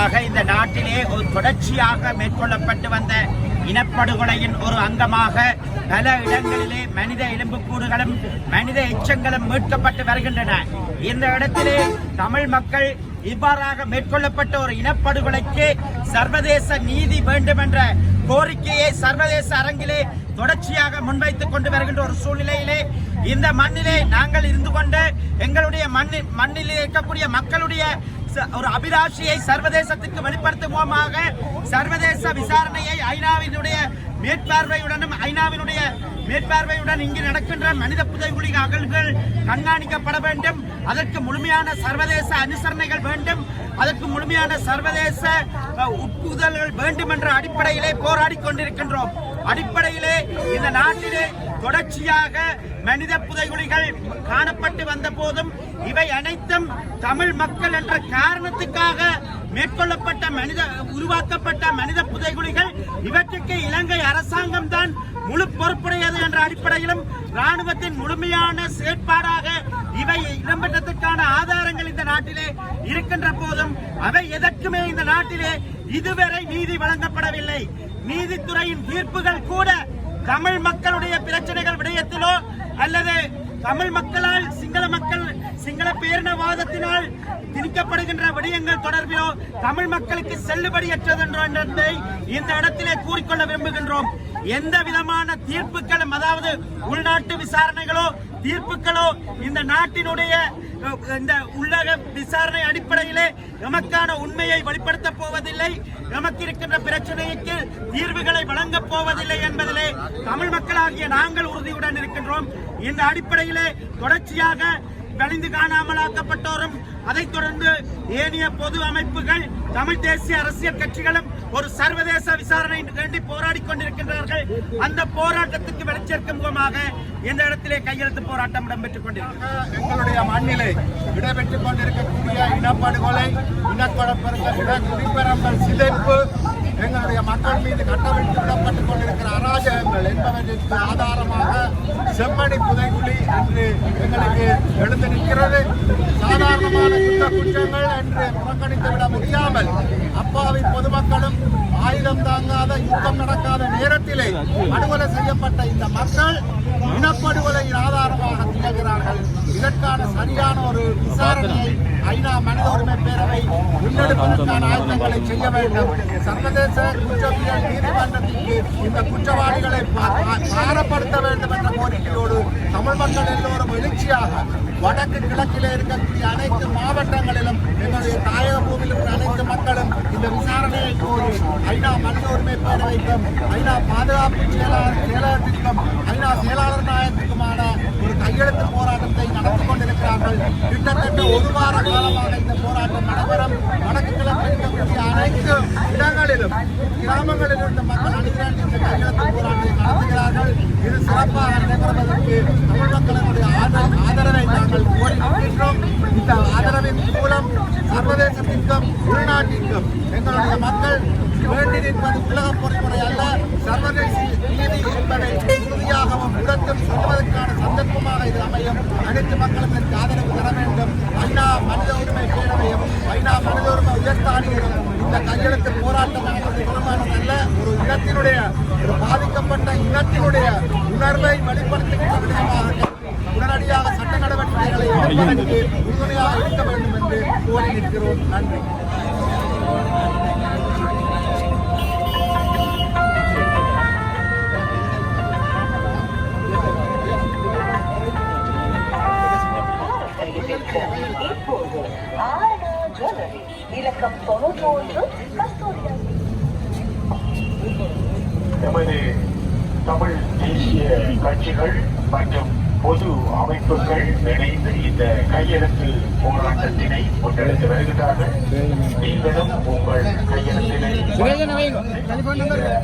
ஆண்டுகளாக இந்த நாட்டிலே ஒரு தொடர்ச்சியாக மேற்கொள்ளப்பட்டு வந்த இனப்படுகொலையின் ஒரு அங்கமாக பல இடங்களிலே மனித எலும்புக்கூடுகளும் மனித எச்சங்களும் மீட்கப்பட்டு வருகின்றன. இந்த இடத்திலே தமிழ் மக்கள் இவ்வாறாக மேற்கொள்ளப்பட்ட ஒரு இனப்படுகொலைக்கு சர்வதேச நீதி வேண்டும் என்ற கோரிக்கையை சர்வதேச அரங்கிலே தொடர்ச்சியாக முன்வைத்துக் கொண்டு வருகின்ற ஒரு சூழ்நிலையிலே இந்த மண்ணிலே நாங்கள் இருந்து கொண்டு எங்களுடைய மண்ணில் மண்ணில் இருக்கக்கூடிய மக்களுடைய ஒரு அபிலாஷியை சர்வதேசத்துக்கு வெளிப்படுத்துவோமாக சர்வதேச விசாரணையை ஐநாவினுடைய மேற்பார்வையுடனும் ஐநாவினுடைய மேற்பார்வையுடன் இங்கு நடக்கின்ற மனித புதைகுழி அகல்கள் கண்காணிக்கப்பட வேண்டும். அதற்கு முழுமையான சர்வதேச அனுசரணைகள் வேண்டும். அதற்கு முழுமையான சர்வதேச உட்புதல்கள் வேண்டும் என்ற அடிப்படையிலே போராடி கொண்டிருக்கின்றோம். அடிப்படையிலே இந்த நாட்டிலே தொடர்ச்சியாக மனித புதைகுழிகள் காணப்பட்டு வந்த போதும் இவை அனைத்தும் தமிழ் மக்கள் என்ற காரணத்துக்காக மேற்கொள்ளப்பட்ட மனித உருவாக்கப்பட்ட மனித புதைகுழிகள். இவற்றுக்கு இலங்கை அரசாங்கம் தான் முழு பொறுப்புடையது என்ற அடிப்படையிலும் ராணுவத்தின் முழுமையான செயற்பாடாக இவை இடம்பெற்றதற்கான ஆதாரங்கள் இந்த நாட்டிலே இருக்கின்ற போதும் அவை எதற்குமே இந்த நாட்டிலே இதுவரை நீதி வழங்கப்படவில்லை. நீதித்துறையின் தீர்ப்புகள் கூட தமிழ் மக்களுடைய பிரச்சனைகள் விடயத்திலோ அல்லது தமிழ் மக்களால் சிங்கள மக்கள் சிங்கள பேரினவாதத்தினால் திணிக்கப்படுகின்ற விடயங்கள் தொடர்பிலோ தமிழ் மக்களுக்கு செல்லுபடியற்றது என்பதை இந்த இடத்திலே கூறிக்கொள்ள விரும்புகின்றோம். எந்த விதமான தீர்ப்புகளும் அதாவது உள்நாட்டு விசாரணைகளோ தீர்ப்புகளோ இந்த நாட்டினுடைய இந்த உள்ளக விசாரணை அடிப்படையிலே எமக்கான உண்மையை வெளிப்படுத்த போவதில்லை. எமக்கு இருக்கின்ற பிரச்சனைக்கு தீர்வுகளை வழங்கப் போவதில்லை என்பதிலே தமிழ் மக்களாகிய நாங்கள் உறுதியுடன் இருக்கின்றோம். இந்த அடிப்படையிலே தொடர்ச்சியாக வெளிந்து காணாமலாக்கப்பட்டோரும் அதைத் தொடர்ந்து ஏனைய பொது அமைப்புகள் தமிழ் தேசிய அரசியல் கட்சிகளும் ஒரு சர்வதேச விசாரணை வேண்டி போராடி கொண்டிருக்கின்றார்கள். அந்த போராட்டத்துக்கு வெளிச்சேர்க்கும் முகமாக இந்த இடத்திலே கையெழுத்து போராட்டம் இடம்பெற்றுக் கொண்டிருக்கிறது. எங்களுடைய மண்ணிலே இடம்பெற்றுக் கொண்டிருக்கக்கூடிய இனப்படுகொலை இனக்குழப்பங்கள் இன குடிப்பெறம்பல் சிதைப்பு எங்களுடைய மக்கள் மீது கட்டமைப்பு விடப்பட்டுக் கொண்டிருக்கிற அராஜகங்கள் என்பவற்றிற்கு ஆதாரமாக செம்மணி புதைக்குழி என்று எங்களுக்கு எழுந்து நிற்கிறது. சாதாரணமான குற்ற குற்றங்கள் என்று புறக்கணித்து விட முடியாமல் அப்பாவி பொதுமக்களும் ஆயுதம் தாங்காத யுத்தம் நடக்காத நேரத்திலே படுகொலை செய்யப்பட்ட இந்த மக்கள் இனப்படுகொலையின் ஆதாரமாக திகழ்கிறார்கள். இதற்கான சரியான ஒரு விசாரணையை ஐநா மனித உரிமை பேரவை முன்னெடுப்பதற்கான ஆயுதங்களை செய்ய வேண்டும். சர்வதேச குற்றவியல் நீதிமன்றத்திற்கு இந்த குற்றவாளிகளை பாரப்படுத்த வேண்டும் என்ற கோரிக்கையோடு தமிழ் மக்கள் எல்லோரும் எழுச்சியாக வடக்கு கிழக்கிலே இருக்கக்கூடிய அனைத்து மாவட்டங்களிலும் எங்களுடைய தாயக பூமியில் உள்ள அனைத்து மக்களும் இந்த விசாரணையை கோரி ஐநா மனித உரிமை பேரவைக்கும் ஐநா பாதுகாப்பு செயலாளர் செயலகத்திற்கும் ஐநா செயலாளர் நாயகத்துக்குமான ஒரு கையெழுத்து போராட்டத்தை கொண்டிருக்கிறார்கள் கிட்டத்தட்ட ஒரு வார காலமாக இந்த போராட்டம் நடைபெறும். வடக்கு கிழக்கில் இருக்கக்கூடிய அனைத்து இடங்களிலும் கிராமங்களில் இருந்த மக்கள் அணிதிரண்டு இந்த கையெழுத்து போராட்டத்தை நடத்துகிறார்கள். இது சிறப்பாக நடைபெறுவதற்கு தமிழ் மக்களினுடைய ஆதர- ஆதரவை நாங்கள் கோரிக்கின்றோம் இந்த ஆதரவின் மூலம் சர்வதேசத்திற்கும் உள்நாட்டிற்கும் எங்களுடைய மக்கள் வேண்டி நிற்பது உலக பொறிமுறை அல்ல சர்வதேச நீதி என்பதை உறுதியாகவும் உடத்தும் சொல்வதற்கான இது அமையும். அனைத்து மக்களும் இதற்கு ஆதரவு தர வேண்டும். ஐநா மனித உரிமை பேரவையும் ஐநா மனித உரிமை உயர்த்தாணியரும் இந்த கையெழுத்து போராட்டம் நடப்பது பெருமானதல்ல ஒரு இனத்தினுடைய ஒரு பாதிக்கப்பட்ட இனத்தினுடைய உணர்வை வெளிப்படுத்துகின்ற விடயமாக உடனடியாக சட்ட நடவடிக்கைகளை எடுப்பதற்கு உறுதுணையாக இருக்க வேண்டும் என்று கோரி நிற்கிறோம். நன்றி. இப்போது ஜுவல்லரி இலக்கம் தொண்ணூற்றி ஒன்று கஸ்தூரியா தமிழ் தேசிய கட்சிகள் மற்றும் பொது அமைப்புகள் இணைந்து இந்த கையெழுத்து போராட்டத்தினை முன்னெடுத்து வருகிறார்கள் நீங்களும் உங்கள் கையெழுத்தினை வாக்குறுதிகளை